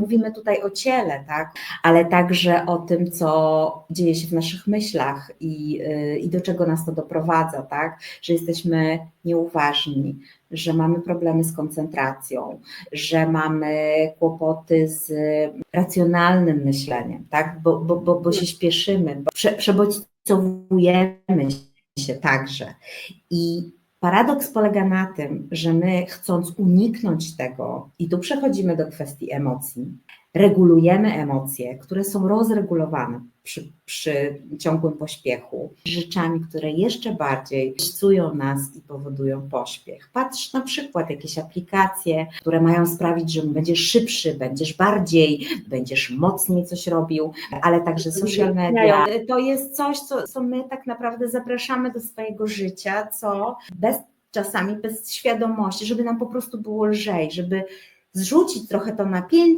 Mówimy tutaj o ciele, tak? ale także o tym, co dzieje się w naszych myślach i, y, i do czego nas to doprowadza, tak? że jesteśmy nieuważni, że mamy problemy z koncentracją, że mamy kłopoty z racjonalnym myśleniem, tak? bo, bo, bo, bo się śpieszymy, bo prze, przebodźcowujemy się także. I paradoks polega na tym, że my chcąc uniknąć tego, i tu przechodzimy do kwestii emocji, regulujemy emocje, które są rozregulowane przy, przy ciągłym pośpiechu, rzeczami, które jeszcze bardziej bodźcują nas i powodują pośpiech. Patrz na przykład jakieś aplikacje, które mają sprawić, że będziesz szybszy, będziesz bardziej, będziesz mocniej coś robił, ale także social media. To jest coś, co, co my tak naprawdę zapraszamy do swojego życia, co bez czasami bez świadomości, żeby nam po prostu było lżej, żeby zrzucić trochę to napięcie